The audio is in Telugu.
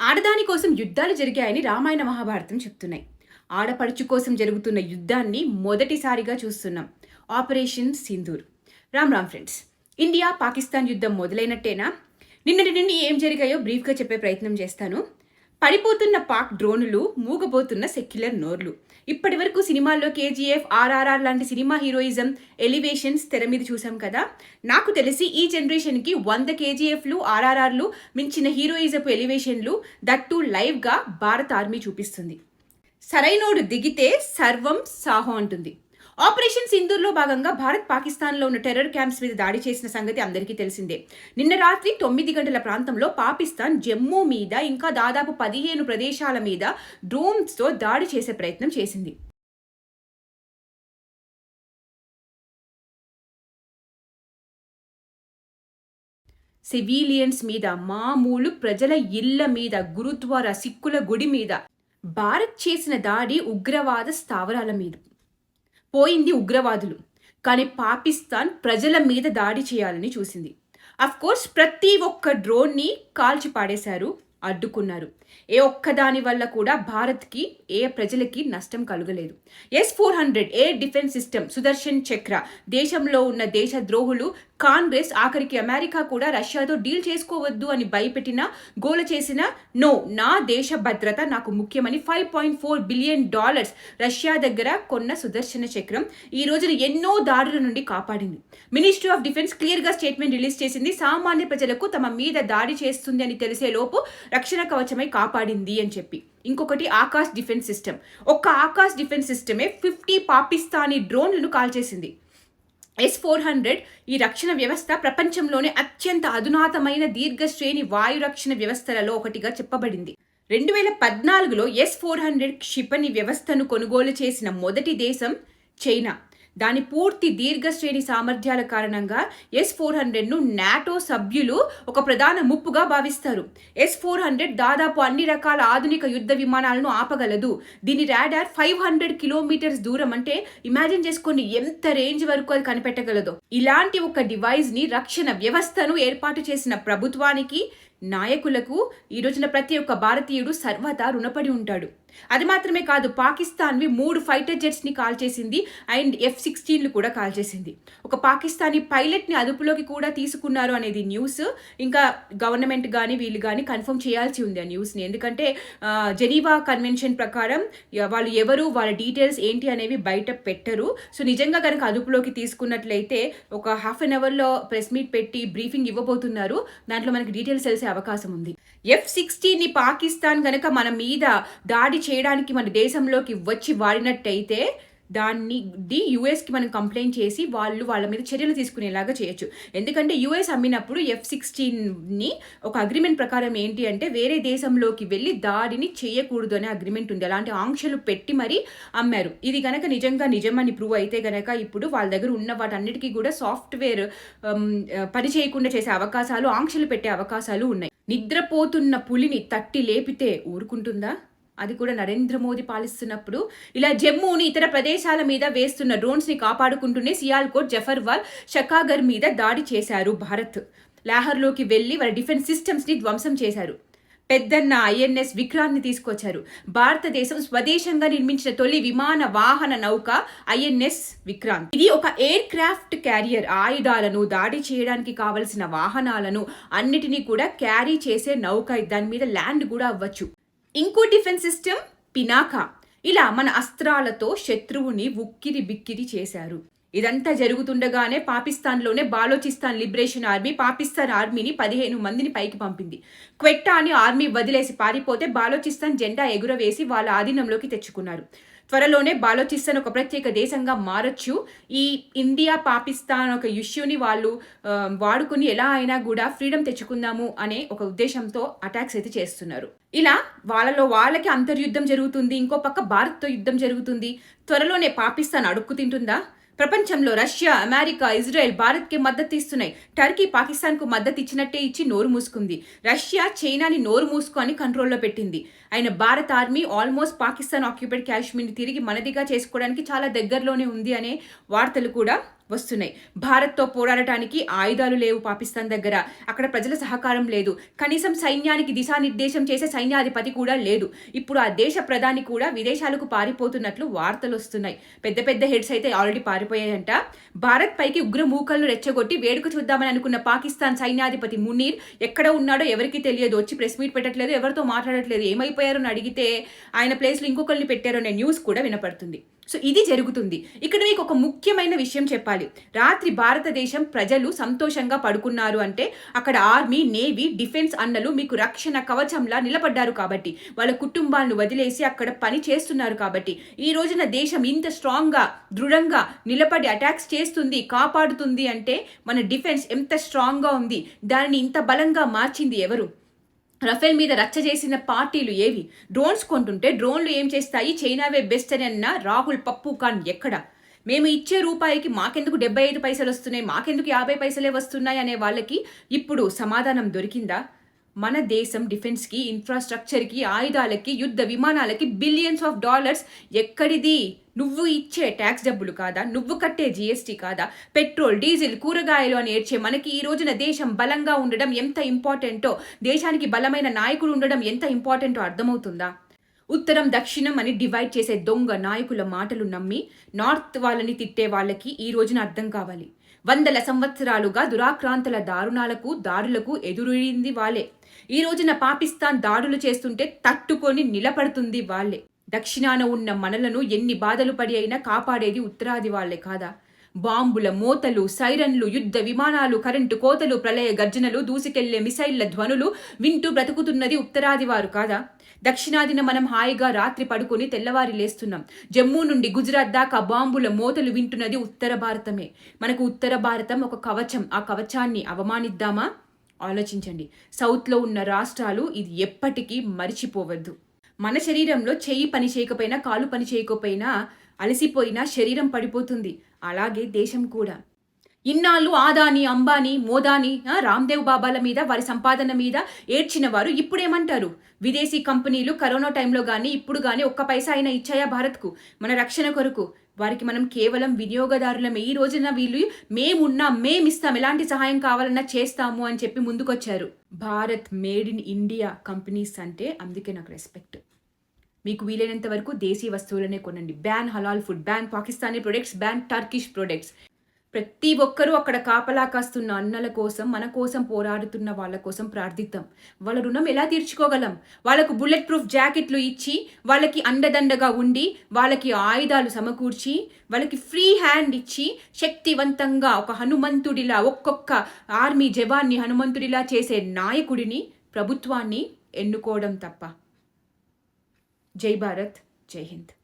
ఆడదాని కోసం యుద్ధాలు జరిగాయని రామాయణ మహాభారతం చెప్తున్నాయి. ఆడపడుచు కోసం జరుగుతున్న యుద్ధాన్ని మొదటిసారిగా చూస్తున్నాం. Operation Sindoor. Ram Ram friends India Pakistan యుద్ధం మొదలైనట్టేనా? నిన్నటి నుండి ఏం జరిగాయో బ్రీఫ్గా చెప్పే ప్రయత్నం చేస్తాను. పడిపోతున్న పాక్ డ్రోనులు మూగబోతున్న సెక్యులర్ నోర్లు. ఇప్పటి వరకు సినిమాల్లో కేజీఎఫ్ ఆర్ఆర్ఆర్ లాంటి సినిమా హీరోయిజం ఎలివేషన్స్ తెర మీద చూసాం కదా. నాకు తెలిసి ఈ జనరేషన్కి వంద కేజీఎఫ్లు ఆర్ఆర్ఆర్లు మించిన హీరోయిజపు ఎలివేషన్లు దట్టు లైవ్గా భారత ఆర్మీ చూపిస్తుంది. సరైనోడు దిగితే సర్వం సాహో అంటుంది. ఆపరేషన్ సింధూర్లో భాగంగా భారత్ పాకిస్తాన్లో ఉన్న టెర్రర్ క్యాంప్స్ మీద దాడి చేసిన సంగతి అందరికీ తెలిసిందే. నిన్న రాత్రి తొమ్మిది గంటల ప్రాంతంలో పాకిస్తాన్ జమ్మూ మీద ఇంకా దాదాపు పదిహేను ప్రదేశాల మీద డ్రోన్స్తో దాడి చేసే ప్రయత్నం చేసింది. సివిలియన్స్ మీద మామూలు ప్రజల ఇళ్ళ మీద గురుద్వారా సిక్కుల గుడి మీద భారత్ చేసిన దాడి ఉగ్రవాద స్థావరాల మీద. పోయింది ఉగ్రవాదులు. కానీ పాకిస్తాన్ ప్రజల మీద దాడి చేయాలని చూసింది. అఫ్ కోర్స్ ప్రతి ఒక్క డ్రోన్ని కాల్చి పాడేశారు అడ్డుకున్నారు. ఏ ఒక్కదాని వల్ల కూడా భారత్కి ఏ ప్రజలకి నష్టం కలుగలేదు. S four hundred air defence system Sudarshan Chakra దేశంలో ఉన్న దేశ ద్రోహులు కాంగ్రెస్ ఆఖరికి అమెరికా కూడా రష్యాతో డీల్ చేసుకోవద్దు అని భయపెట్టిన గోల చేసిన నో నా దేశ భద్రత నాకు ముఖ్యమని five point four billion dollars Russia దగ్గర కొన్న సుదర్శన చక్రం ఈ రోజున ఎన్నో దాడుల నుండి కాపాడింది. మినిస్ట్రీ ఆఫ్ డిఫెన్స్ క్లియర్గా స్టేట్మెంట్ రిలీజ్ చేసింది సామాన్య ప్రజలకు తమ మీద దాడి చేస్తుంది అని తెలిసే లోపు రక్షణ కవచమై కాపాడింది అని చెప్పి. ఇంకొకటి ఆకాశ్ డిఫెన్స్ సిస్టమ్. ఒక్క ఆకాశ్ డిఫెన్స్ సిస్టమే ఫిఫ్టీ పాకిస్తానీ డ్రోన్లను కాల్చేసింది. ఎస్ ఫోర్ హండ్రెడ్ ఈ రక్షణ వ్యవస్థ ప్రపంచంలోనే అత్యంత అధునాతమైన దీర్ఘ శ్రేణి వాయు రక్షణ వ్యవస్థలలో ఒకటిగా చెప్పబడింది. రెండు వేల పద్నాలుగులో ఎస్ ఫోర్ హండ్రెడ్ క్షిపణి వ్యవస్థను కొనుగోలు చేసిన మొదటి దేశం చైనా. దాని పూర్తి దీర్ఘశ్రేణి సామర్థ్యాల కారణంగా ఎస్ ఫోర్ హండ్రెడ్ను నాటో సభ్యులు ఒక ప్రధాన ముప్పుగా భావిస్తారు. ఎస్ ఫోర్ హండ్రెడ్ దాదాపు అన్ని రకాల ఆధునిక యుద్ధ విమానాలను ఆపగలదు. దీని రాడార్ ఫైవ్ హండ్రెడ్ కిలోమీటర్స్ దూరం అంటే ఇమాజిన్ చేసుకుని ఎంత రేంజ్ వరకు అది కనిపెట్టగలదో. ఇలాంటి ఒక డివైస్ని రక్షణ వ్యవస్థను ఏర్పాటు చేసిన ప్రభుత్వానికి నాయకులకు ఈ రోజున ప్రతి ఒక్క భారతీయుడు సర్వదా రుణపడి ఉంటాడు. అది మాత్రమే కాదు పాకిస్తాన్వి మూడు ఫైటర్ జెట్స్ని కాల్ చేసింది అండ్ ఎఫ్ సిక్స్టీన్లు కూడా కాల్ చేసింది. ఒక పాకిస్తానీ పైలట్ని అదుపులోకి కూడా తీసుకున్నారు అనేది న్యూస్. ఇంకా గవర్నమెంట్ కానీ వీళ్ళు కానీ కన్ఫర్మ్ చేయాల్సి ఉంది ఆ న్యూస్ని. ఎందుకంటే జెనీవా కన్వెన్షన్ ప్రకారం వాళ్ళు ఎవరు వాళ్ళ డీటెయిల్స్ ఏంటి అనేవి బయట పెట్టరు. సో నిజంగా కనుక అదుపులోకి తీసుకున్నట్లయితే ఒక హాఫ్ అన్ అవర్లో ప్రెస్ మీట్ పెట్టి బ్రీఫింగ్ ఇవ్వబోతున్నారు. దాంట్లో మనకి డీటెయిల్స్ తెలిసే అవకాశం ఉంది ఎఫ్ సిక్స్టీన్ని పాకిస్తాన్ గనక మన మీద దాడి చేయడానికి మన దేశంలోకి వచ్చి వాడినట్టయితే దాన్ని ది యుఎస్కి మనం కంప్లైంట్ చేసి వాళ్ళు వాళ్ళ మీద చర్యలు తీసుకునేలాగా చేయొచ్చు. ఎందుకంటే యుఎస్ అమ్మినప్పుడు ఎఫ్ సిక్స్టీన్ని ఒక అగ్రిమెంట్ ప్రకారం ఏంటి అంటే వేరే దేశంలోకి వెళ్ళి దాడిని చేయకూడదు అనే అగ్రిమెంట్ ఉంది. అలాంటి ఆంక్షలు పెట్టి మరీ అమ్మారు. ఇది కనుక నిజంగా నిజమని ప్రూవ్ అయితే గనక ఇప్పుడు వాళ్ళ దగ్గర ఉన్న వాటన్నిటికీ కూడా సాఫ్ట్వేర్ పని చేయకుండా చేసే అవకాశాలు ఆంక్షలు పెట్టే అవకాశాలు ఉన్నాయి. నిద్రపోతున్న పులిని తట్టి లేపితే ఊరుకుంటుందా? అది కూడా నరేంద్ర మోదీ పాలిస్తున్నప్పుడు ఇలా జమ్మూని ఇతర ప్రదేశాల మీద వేస్తున్న డ్రోన్స్ని కాపాడుకుంటూనే సియాల్కోట్ జఫర్వాల్ షకాగర్ మీద దాడి చేశారు భారత్. లాహర్లోకి వెళ్ళి వారి డిఫెన్స్ సిస్టమ్స్ని ధ్వంసం చేశారు. పెద్దన్న ఐఎన్ఎస్ విక్రాంత్ని తీసుకొచ్చారు. భారతదేశం స్వదేశంగా నిర్మించిన తొలి విమాన వాహన నౌక ఐఎన్ఎస్ విక్రాంత్. ఇది ఒక ఎయిర్ క్రాఫ్ట్ క్యారియర్. ఆయుధాలను దాడి చేయడానికి కావలసిన వాహనాలను అన్నిటినీ కూడా క్యారీ చేసే నౌక. దాని మీద ల్యాండ్ కూడా అవ్వచ్చు. ఇంకో డిఫెన్స్ సిస్టమ్ పినాకా. ఇలా మన అస్త్రాలతో శత్రువుని ఉక్కిరి బిక్కిరి చేశారు. ఇదంతా జరుగుతుండగానే పాకిస్తాన్లోనే బాలోచిస్తాన్ లిబరేషన్ ఆర్మీ పాకిస్తాన్ ఆర్మీని పదిహేను మందిని పైకి పంపింది. క్వెట్టాని ఆర్మీ వదిలేసి పారిపోతే బాలోచిస్తాన్ జెండా ఎగురవేసి వాళ్ళ ఆధీనంలోకి తెచ్చుకున్నారు. త్వరలోనే బాలోచిస్తాన్ ఒక ప్రత్యేక దేశంగా మారచ్చు. ఈ ఇండియా పాకిస్తాన్ ఒక ఇష్యూని వాళ్ళు వాడుకుని ఎలా అయినా కూడా ఫ్రీడమ్ తెచ్చుకుందాము అనే ఒక ఉద్దేశంతో అటాక్స్ అయితే చేస్తున్నారు. ఇలా వాళ్ళలో వాళ్ళకి అంతర్యుద్ధం జరుగుతుంది ఇంకో పక్క భారత్తో యుద్ధం జరుగుతుంది. త్వరలోనే పాకిస్తాన్ అడుక్కు తింటుందా? ప్రపంచంలో రష్యా అమెరికా ఇజ్రాయెల్ భారత్కి మద్దతు ఇస్తున్నాయి. టర్కీ పాకిస్తాన్కు మద్దతు ఇచ్చినట్టే ఇచ్చి నోరు మూసుకుంది. రష్యా చైనాని నోరు మూసుకొని కంట్రోల్లో పెట్టింది. ఆయన భారత ఆర్మీ ఆల్మోస్ట్ పాకిస్తాన్ ఆక్యుపైడ్ కాశ్మీర్ని తిరిగి మనదిగా చేసుకోవడానికి చాలా దగ్గరలోనే ఉంది అనే వార్తలు కూడా వస్తున్నాయి. భారత్తో పోరాడటానికి ఆయుధాలు లేవు పాకిస్తాన్ దగ్గర. అక్కడ ప్రజల సహకారం లేదు. కనీసం సైన్యానికి దిశానిర్దేశం చేసే సైన్యాధిపతి కూడా లేదు. ఇప్పుడు ఆ దేశ ప్రధాని కూడా విదేశాలకు పారిపోతున్నట్లు వార్తలు వస్తున్నాయి. పెద్ద పెద్ద హెడ్స్ అయితే ఆల్రెడీ పారిపోయాయంట. భారత్ పైకి ఉగ్ర మూకలను రెచ్చగొట్టి వేడుక చూద్దామని అనుకున్న పాకిస్తాన్ సైన్యాధిపతి మునీర్ ఎక్కడ ఉన్నాడో ఎవరికి తెలియదు. వచ్చి ప్రెస్ మీట్ పెట్టట్లేదు ఎవరితో మాట్లాడట్లేదు. ఏమైపోయారో అడిగితే ఆయన ప్లేస్లో ఇంకొకరిని పెట్టారు అనే న్యూస్ కూడా వినపడుతుంది. సో ఇది జరుగుతుంది. ఇక్కడ మీకు ఒక ముఖ్యమైన విషయం చెప్పాలి. రాత్రి భారతదేశం ప్రజలు సంతోషంగా పడుకున్నారు అంటే అక్కడ ఆర్మీ నేవీ డిఫెన్స్ అన్నలు మీకు రక్షణ కవచంలా నిలబడ్డారు కాబట్టి వాళ్ళ కుటుంబాలను వదిలేసి అక్కడ పని చేస్తున్నారు కాబట్టి ఈ రోజున దేశం ఇంత స్ట్రాంగ్గా దృఢంగా నిలబడి అటాక్స్ చేస్తుంది కాపాడుతుంది అంటే మన డిఫెన్స్ ఎంత స్ట్రాంగ్గా ఉంది దానిని ఇంత బలంగా మార్చింది ఎవరు? రఫేల్ మీద రచ్చ చేసిన పార్టీలు ఏవి? డ్రోన్స్ కొంటుంటే డ్రోన్లు ఏం చేస్తాయి? చైనావే బెస్ట్ అని అన్న రాహుల్ పప్పు ఖాన్ ఎక్కడ? మేము ఇచ్చే రూపాయికి మాకెందుకు డెబ్బై ఐదు పైసలు వస్తున్నాయి? మాకెందుకు యాభై పైసలే వస్తున్నాయి అనే వాళ్ళకి ఇప్పుడు సమాధానం దొరికిందా? మన దేశం డిఫెన్స్కి ఇన్ఫ్రాస్ట్రక్చర్కి ఆయుధాలకి యుద్ధ విమానాలకి బిలియన్స్ ఆఫ్ డాలర్స్ ఎక్కడిది? నువ్వు ఇచ్చే ట్యాక్స్ డబ్బులు కాదా? నువ్వు కట్టే జీఎస్టీ కాదా? పెట్రోల్ డీజిల్ కూరగాయలు అని ఏడ్చే మనకి ఈ రోజున దేశం బలంగా ఉండడం ఎంత ఇంపార్టెంటో దేశానికి బలమైన నాయకుడు ఉండడం ఎంత ఇంపార్టెంటో అర్థమవుతుందా? ఉత్తరం దక్షిణం అని డివైడ్ చేసే దొంగ నాయకుల మాటలు నమ్మి నార్త్ వాళ్ళని తిట్టే వాళ్ళకి ఈ రోజున అర్థం కావాలి. వందల సంవత్సరాలుగా దురాక్రాంతల దారుణాలకు దారులకు ఎదురుడింది వాళ్ళే. ఈ రోజున పాకిస్తాన్ దాడులు చేస్తుంటే తట్టుకొని నిలబడుతుంది వాళ్ళే. దక్షిణాన ఉన్న మనలను ఎన్ని బాధలు పడి అయినా కాపాడేది ఉత్తరాది వాళ్ళే కాదా? బాంబుల మోతలు సైరన్లు యుద్ధ విమానాలు కరెంటు కోతలు ప్రళయ గర్జనలు దూసుకెళ్ళే మిసైళ్ళ ధ్వనులు వింటూ బ్రతుకుతున్నది ఉత్తరాది వారు కాదా? దక్షిణాదిన మనం హాయిగా రాత్రి పడుకొని తెల్లవారి లేస్తున్నాం. జమ్మూ నుండి గుజరాత్ దాకా బాంబుల మోతలు వింటున్నది ఉత్తర భారతమే. మనకు ఉత్తర భారతం ఒక కవచం. ఆ కవచాన్ని అవమానిద్దామా? ఆలోచించండి. సౌత్లో ఉన్న రాష్ట్రాలు ఇది ఎప్పటికీ మరిచిపోవద్దు. మన శరీరంలో చెయ్యి పని చేయకపోయినా కాలు పని చేయకపోయినా అలసిపోయినా శరీరం పడిపోతుంది. అలాగే దేశం కూడా. ఇన్నాళ్ళు ఆదాని అంబానీ మోదాని రామ్దేవ్ బాబాల మీద వారి సంపాదన మీద ఏడ్చిన వారు ఇప్పుడేమంటారు? విదేశీ కంపెనీలు కరోనా టైంలో కానీ ఇప్పుడు కానీ ఒక్క పైసా అయినా ఇచ్చాయా భారత్కు? మన రక్షణ కొరకు. వారికి మనం కేవలం వినియోగదారులమే. ఈ రోజున వీళ్ళు మేమున్నా మేమిస్తాం. ఎలాంటి సహాయం కావాలన్నా చేస్తాము అని చెప్పి ముందుకొచ్చారు. Bharat made in India companies అంటే అందుకే నాకు రెస్పెక్ట్. మీకు వీలైనంత వరకు దేశీ వస్తువులనే కొనండి. బ్యాన్ హలాల్ food ban Pakistani products ban Turkish products. ప్రతి ఒక్కరూ అక్కడ కాపలా కాస్తున్న అన్నల కోసం మన కోసం పోరాడుతున్న వాళ్ళ కోసం ప్రార్థిద్దాం. వాళ్ళ రుణం ఎలా తీర్చుకోగలం? వాళ్ళకు బుల్లెట్ ప్రూఫ్ జాకెట్లు ఇచ్చి వాళ్ళకి అండదండగా ఉండి వాళ్ళకి ఆయుధాలు సమకూర్చి వాళ్ళకి ఫ్రీ హ్యాండ్ ఇచ్చి శక్తివంతంగా ఒక హనుమంతుడిలా ఒక్కొక్క ఆర్మీ జవాన్ని హనుమంతుడిలా చేసే నాయకుడిని ప్రభుత్వాన్ని ఎన్నుకోవడం తప్ప. జై భారత్ జై హింద్.